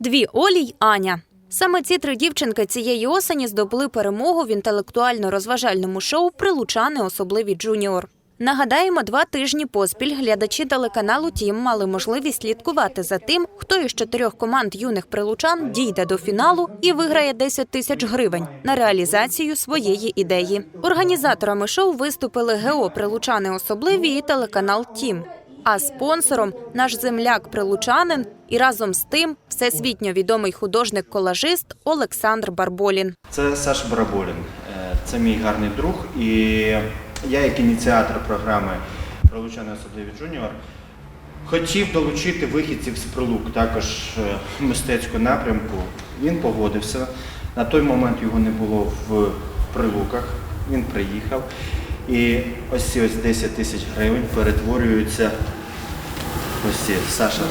Дві Олі й Аня. Саме ці три дівчинки цієї осені здобули перемогу в інтелектуально-розважальному шоу Прилучани особливі джуніор. Нагадаємо, два тижні поспіль глядачі телеканалу Тім мали можливість слідкувати за тим, хто із чотирьох команд юних прилучан дійде до фіналу і виграє 10 тисяч гривень на реалізацію своєї ідеї. Організаторами шоу виступили ГО Прилучани особливі і телеканал Тім. А спонсором наш земляк прилучанин і разом з тим всесвітньо відомий художник-колажист Олександр Барболін. Це Саш Бараболін. Е, Це мій гарний друг. І я, як ініціатор програми Пролучаний особливий джуніор, хотів долучити вихідців з прилук, також е, мистецького напрямку. Він погодився. На той момент його не було в прилуках. Він приїхав. І ось ці ось 10 тисяч гривень перетворюються. Ось ці. Саша,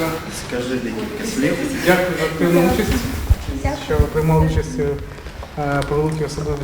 скажи декілька слів. Дякую за активну участь, що ви приймали участь у е, прилуки особливо.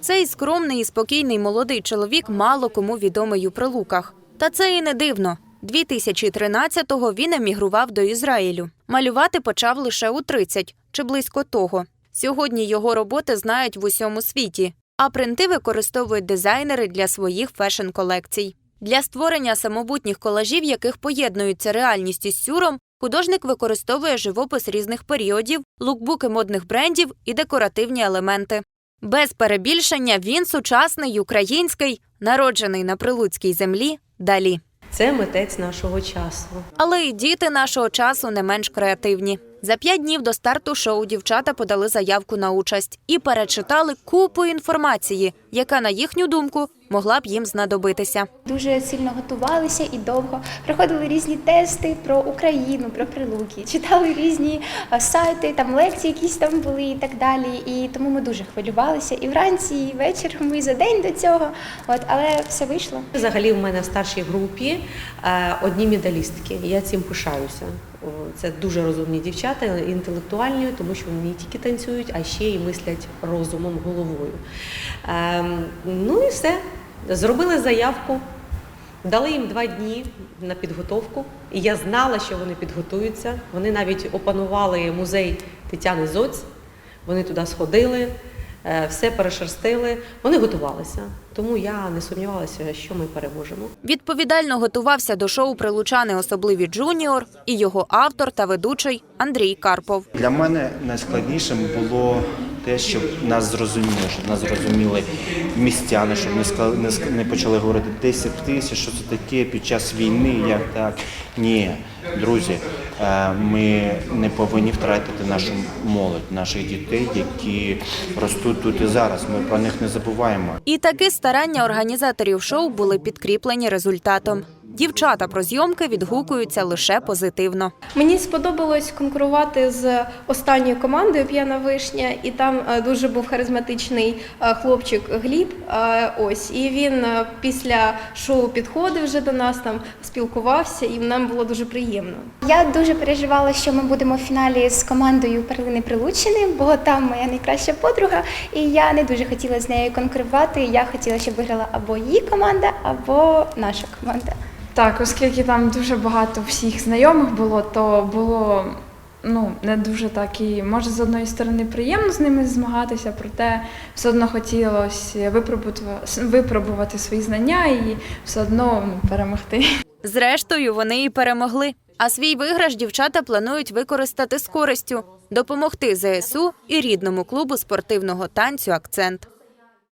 Цей скромний і спокійний молодий чоловік мало кому відомий у прилуках. Та це і не дивно. 2013-го він емігрував до Ізраїлю. Малювати почав лише у 30, чи близько того. Сьогодні його роботи знають в усьому світі, а принти використовують дизайнери для своїх фешн-колекцій. Для створення самобутніх колажів, яких поєднуються реальність із сюром, художник використовує живопис різних періодів, лукбуки модних брендів і декоративні елементи. Без перебільшення він сучасний український, народжений на прилуцькій землі далі. Це митець нашого часу. Але і діти нашого часу не менш креативні. За п'ять днів до старту шоу дівчата подали заявку на участь і перечитали купу інформації, яка, на їхню думку, могла б їм знадобитися. Дуже сильно готувалися і довго проходили різні тести про Україну, про прилуки, читали різні сайти, там лекції якісь там були і так далі. І тому ми дуже хвилювалися. І вранці, і ввечері, ми за день до цього. От, але все вийшло. Взагалі, в мене в старшій групі е, одні медалістки. Я цим пишаюся. Це дуже розумні дівчата, інтелектуальні, тому що вони не тільки танцюють, а ще й мислять розумом, головою. Ем, Ну і все. Зробили заявку, дали їм два дні на підготовку. І я знала, що вони підготуються. Вони навіть опанували музей Тетяни Зоць. Вони туди сходили, е, все перешерстили. Вони готувалися. Тому я не сумнівалася, що ми переможемо. Відповідально готувався до шоу Прилучани особливі джуніор і його автор та ведучий Андрій Карпов. Для мене найскладнішим було те, щоб нас зрозуміли, щоб нас зрозуміли містяни, щоб не ска- не не почали говорити 10 тисяч, що це таке під час війни, як так. Ні, друзі, е, ми не повинні втратити нашу молодь, наших дітей, які ростуть тут і зараз. Ми про них не забуваємо. І таки старання організаторів шоу були підкріплені результатом. Дівчата про зйомки відгукуються лише позитивно. Мені сподобалось конкурувати з останньою командою П'яна вишня, і там е, дуже був харизматичний е, хлопчик Гліб. е, Ось і він після шоу підходив вже до нас, там спілкувався, і нам було дуже приємно. Я дуже переживала, що ми будемо в фіналі з командою Перлини Прилучини, бо там моя найкраща подруга, і я не дуже хотіла з нею конкурувати. Я хотіла, щоб виграла або її команда, або наша команда. Так, оскільки там дуже багато всіх знайомих було, то було ну, не дуже так і може з одної сторони приємно з ними змагатися, проте все одно хотілося випробувати, випробувати свої знання і все одно ну, перемогти. Зрештою, вони і перемогли. А свій виграш дівчата планують використати з користю, допомогти ЗСУ і рідному клубу спортивного танцю Акцент.